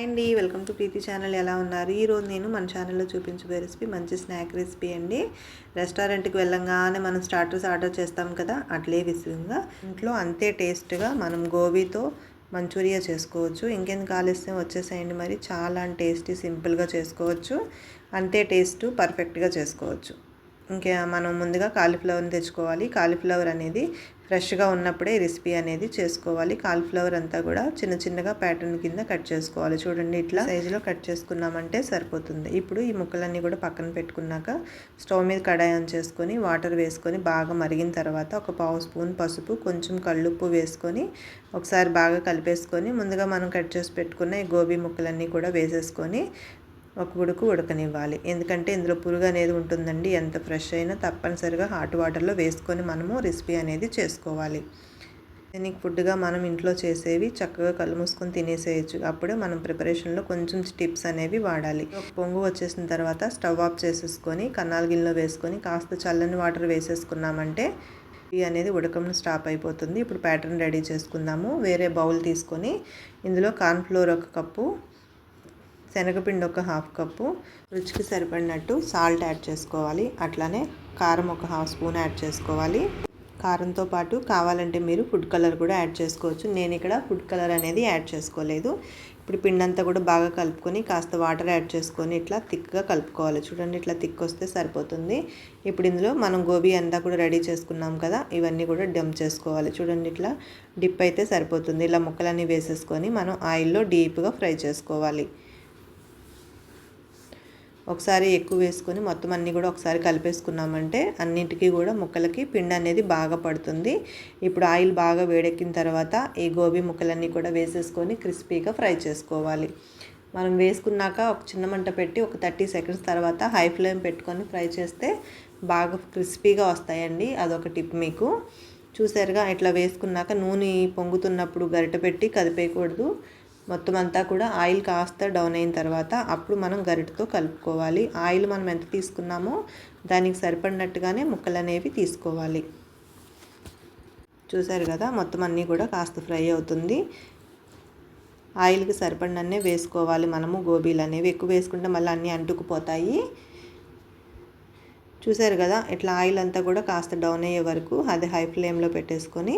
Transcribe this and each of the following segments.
అండి welcome to Preethi channel. ఎలా ఉన్నారు? ఈరోజు నేను మన ఛానల్లో చూపించబోయే రెసిపీ మంచి స్నాక్ రెసిపీ అండి. రెస్టారెంట్కి వెళ్ళంగానే మనం స్టార్టర్స్ ఆర్డర్ చేస్తాం కదా అట్లే విధంగా ఇంట్లో అంతే టేస్ట్గా మనం గోబీతో మంచూరియా చేసుకోవచ్చు. ఇంకెందుకు ఆలస్యం? వచ్చేసేయండి మరి. చాలా టేస్టీ సింపుల్గా చేసుకోవచ్చు. అంతే టేస్ట్ పర్ఫెక్ట్గా చేసుకోవచ్చు. ఇంకా మనం ముందుగా కాలీఫ్లవర్ని తెచ్చుకోవాలి. కాలీఫ్లవర్ అనేది ఫ్రెష్గా ఉన్నప్పుడే రెసిపీ అనేది చేసుకోవాలి. కాలీఫ్లవర్ అంతా కూడా చిన్న చిన్నగా ప్యాటర్న్ కింద కట్ చేసుకోవాలి. చూడండి ఇట్లా సైజులో కట్ చేసుకున్నామంటే సరిపోతుంది. ఇప్పుడు ఈ ముక్కలన్నీ కూడా పక్కన పెట్టుకున్నాక స్టవ్ మీద కడాయి ఆన్ చేసుకొని వాటర్ వేసుకొని బాగా మరిగిన తర్వాత ఒక పావు స్పూన్ పసుపు కొంచెం కళ్ళుప్పు వేసుకొని ఒకసారి బాగా కలిపేసుకొని ముందుగా మనం కట్ చేసి పెట్టుకున్న ఈ గోబీ ముక్కలన్నీ కూడా వేసేసుకొని ఒక ఉడుకు ఉడకనివ్వాలి. ఎందుకంటే ఇందులో పురుగు అనేది ఉంటుందండి. ఎంత ఫ్రెష్ అయినా తప్పనిసరిగా హాట్ వాటర్లో వేసుకొని మనము రెసిపీ అనేది చేసుకోవాలి. దీనికి ఫుడ్గా మనం ఇంట్లో చేసేవి చక్కగా కళ్ళు మూసుకొని తినేసేయచ్చు. అప్పుడే మనం ప్రిపరేషన్లో కొంచెం టిప్స్ అనేవి వాడాలి. పొంగు వచ్చేసిన తర్వాత స్టవ్ ఆఫ్ చేసేసుకొని కన్నాల గిన్నెలో వేసుకొని కాస్త చల్లని వాటర్ వేసేసుకున్నామంటే ఇవి అనేది ఉడకం స్టాప్ అయిపోతుంది. ఇప్పుడు ప్యాటర్న్ రెడీ చేసుకుందాము. వేరే బౌల్ తీసుకొని ఇందులో కార్న్ఫ్లోర్ ఒక కప్పు శనగపిండి ఒక హాఫ్ కప్పు రుచికి సరిపడినట్టు సాల్ట్ యాడ్ చేసుకోవాలి. అట్లానే కారం ఒక హాఫ్ స్పూన్ యాడ్ చేసుకోవాలి. కారంతో పాటు కావాలంటే మీరు ఫుడ్ కలర్ కూడా యాడ్ చేసుకోవచ్చు. నేను ఇక్కడ ఫుడ్ కలర్ అనేది యాడ్ చేసుకోలేదు. ఇప్పుడు పిండి అంతా కూడా బాగా కలుపుకొని కాస్త వాటర్ యాడ్ చేసుకొని ఇట్లా థిక్గా కలుపుకోవాలి. చూడండి ఇట్లా థిక్ వస్తే సరిపోతుంది. ఇప్పుడు ఇందులో మనం గోబీ అంతా కూడా రెడీ చేసుకున్నాం కదా ఇవన్నీ కూడా డంప్ చేసుకోవాలి. చూడండి ఇట్లా డిప్ అయితే సరిపోతుంది. ఇలా ముక్కలన్నీ వేసేసుకొని మనం ఆయిల్లో డీప్గా ఫ్రై చేసుకోవాలి. ఒకసారి ఎక్కువ వేసుకొని మొత్తం అన్నీ కూడా ఒకసారి కలిపేసుకున్నామంటే అన్నింటికి కూడా ముక్కలకి పిండి అనేది బాగా పడుతుంది. ఇప్పుడు ఆయిల్ బాగా వేడెక్కిన తర్వాత ఈ గోబీ ముక్కలన్నీ కూడా వేసేసుకొని క్రిస్పీగా ఫ్రై చేసుకోవాలి. మనం వేసుకున్నాక ఒక చిన్న మంట పెట్టి ఒక థర్టీ సెకండ్స్ తర్వాత హై ఫ్లేమ్ పెట్టుకొని ఫ్రై చేస్తే బాగా క్రిస్పీగా వస్తాయండి. అదొక టిప్ మీకు. చూసారుగా ఇట్లా వేసుకున్నాక నూనె పొంగుతున్నప్పుడు గరిట పెట్టి కదిపేయకూడదు. మొత్తం అంతా కూడా ఆయిల్ కాస్త డౌన్ అయిన తర్వాత అప్పుడు మనం గరిటతో కలుపుకోవాలి. ఆయిల్ మనం ఎంత తీసుకున్నామో దానికి సరిపడినట్టుగానే ముక్కలు అనేవి తీసుకోవాలి. చూసారు కదా మొత్తం అన్నీ కూడా కాస్త ఫ్రై అవుతుంది. ఆయిల్కి సరిపడినన్నే వేసుకోవాలి మనము గోబీలు అనేవి. ఎక్కువ వేసుకుంటే మళ్ళీ అన్నీ అంటుకుపోతాయి. చూసారు కదా ఇట్లా ఆయిల్ అంతా కూడా కాస్త డౌన్ అయ్యే వరకు అది హై ఫ్లేమ్లో పెట్టేసుకొని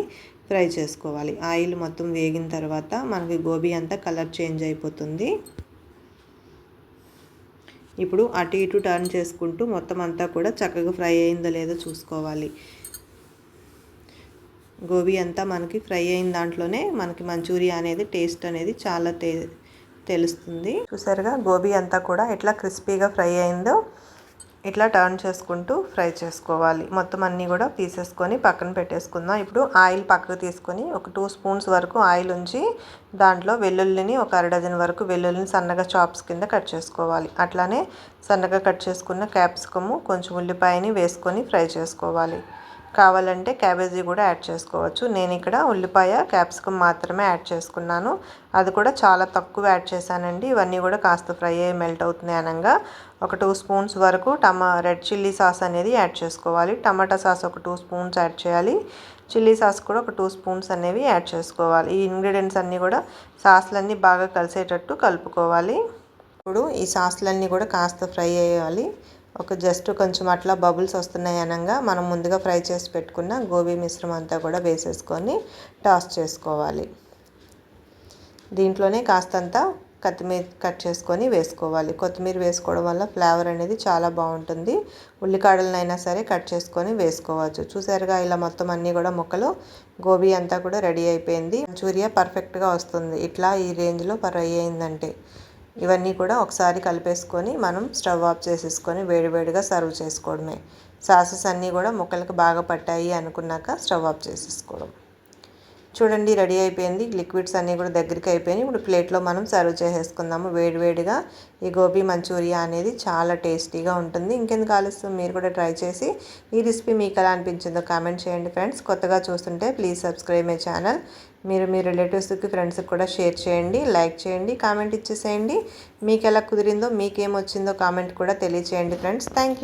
ఫ్రై చేసుకోవాలి. ఆయిల్ మొత్తం వేగిన తర్వాత మనకి గోబీ అంతా కలర్ చేంజ్ అయిపోతుంది. ఇప్పుడు అటు ఇటు టర్న్ చేసుకుంటూ మొత్తం అంతా కూడా చక్కగా ఫ్రై అయిందో లేదో చూసుకోవాలి. గోబీ అంతా మనకి ఫ్రై అయిన దాంట్లోనే మనకి మంచూరియా అనేది టేస్ట్ అనేది చాలా టే తెలుస్తుంది. చూసారుగా? గోబీ అంతా కూడా ఎట్లా క్రిస్పీగా ఫ్రై అయిందో ఇట్లా టర్న్ చేసుకుంటూ ఫ్రై చేసుకోవాలి. మొత్తం అన్నీ కూడా తీసేసుకొని పక్కన పెట్టేసుకుందాం. ఇప్పుడు ఆయిల్ పక్కకు తీసుకొని ఒక టూ స్పూన్స్ వరకు ఆయిల్ ఉంచి దాంట్లో వెల్లుల్లిని ఒక అర డజన్ వరకు వెల్లుల్లిని సన్నగా చాప్స్ కింద కట్ చేసుకోవాలి. అట్లానే సన్నగా కట్ చేసుకున్న క్యాప్సికము కొంచెం ఉల్లిపాయని వేసుకొని ఫ్రై చేసుకోవాలి. కావాలంటే క్యాబేజీ కూడా యాడ్ చేసుకోవచ్చు. నేను ఇక్కడ ఉల్లిపాయ క్యాప్సికమ్ మాత్రమే యాడ్ చేసుకున్నాను. అది కూడా చాలా తక్కువ యాడ్ చేశానండి. ఇవన్నీ కూడా కాస్త ఫ్రై అయ్యి మెల్ట్ అవుతున్నాయి అనగా. ఒక టూ స్పూన్స్ వరకు టమా రెడ్ చిల్లీ సాస్ అనేది యాడ్ చేసుకోవాలి. టమాటా సాస్ ఒక టూ స్పూన్స్ యాడ్ చేయాలి. చిల్లీ సాస్ కూడా ఒక టూ స్పూన్స్ అనేవి యాడ్ చేసుకోవాలి. ఈ ఇంగ్రీడియంట్స్ అన్నీ కూడా సాస్లన్నీ బాగా కలిసేటట్టు కలుపుకోవాలి. ఇప్పుడు ఈ సాస్లన్నీ కూడా కాస్త ఫ్రై అయ్యాలి. ఒక జస్ట్ కొంచెం అట్లా బబుల్స్ వస్తున్నాయి అనగా మనం ముందుగా ఫ్రై చేసి పెట్టుకున్న గోబీ మిశ్రమం అంతా కూడా వేసేసుకొని టాస్ చేసుకోవాలి. దీంట్లోనే కాస్తంత కొత్తిమీర కట్ చేసుకొని వేసుకోవాలి. కొత్తిమీర వేసుకోవడం వల్ల ఫ్లేవర్ అనేది చాలా బాగుంటుంది. ఉల్లికాడలనైనా సరే కట్ చేసుకొని వేసుకోవచ్చు. చూసారుగా ఇలా మొత్తం అన్నీ కూడా ముక్కలు గోబీ అంతా కూడా రెడీ అయిపోయింది. మంచూరియా పర్ఫెక్ట్గా వస్తుంది. ఇట్లా ఈ రేంజ్లో ఫ్రై అయిందంటే. ఇవన్నీ కూడా ఒకసారి కలిపేసుకొని మనం స్టవ్ ఆఫ్ చేసేసుకొని వేడివేడిగా సర్వ్ చేసుకోవడమే. సాసెస్ అన్నీ కూడా ముక్కలకు బాగా పట్టాయి అనుకున్నాక స్టవ్ ఆఫ్ చేసేసుకోవడం. చూడండి రెడీ అయిపోయింది. లిక్విడ్స్ అన్నీ కూడా దగ్గరికి అయిపోయినాయి. ఇప్పుడు ప్లేట్లో మనం సర్వ్ చేసేసుకుందాము. వేడివేడిగా ఈ గోబీ మంచూరియా అనేది చాలా టేస్టీగా ఉంటుంది. ఇంకెందుకు ఆలస్యం? మీరు కూడా ట్రై చేసి ఈ రెసిపీ మీకు ఎలా అనిపించిందో కామెంట్ చేయండి ఫ్రెండ్స్. కొత్తగా చూస్తుంటే ప్లీజ్ సబ్స్క్రైబ్ మై ఛానల్. మీరు మీ రిలేటివ్స్కి ఫ్రెండ్స్కి కూడా షేర్ చేయండి లైక్ చేయండి కామెంట్ ఇచ్చేసేయండి. మీకు ఎలా కుదిరిందో మీకేమొచ్చిందో కామెంట్ కూడా తెలియచేయండి ఫ్రెండ్స్. థ్యాంక్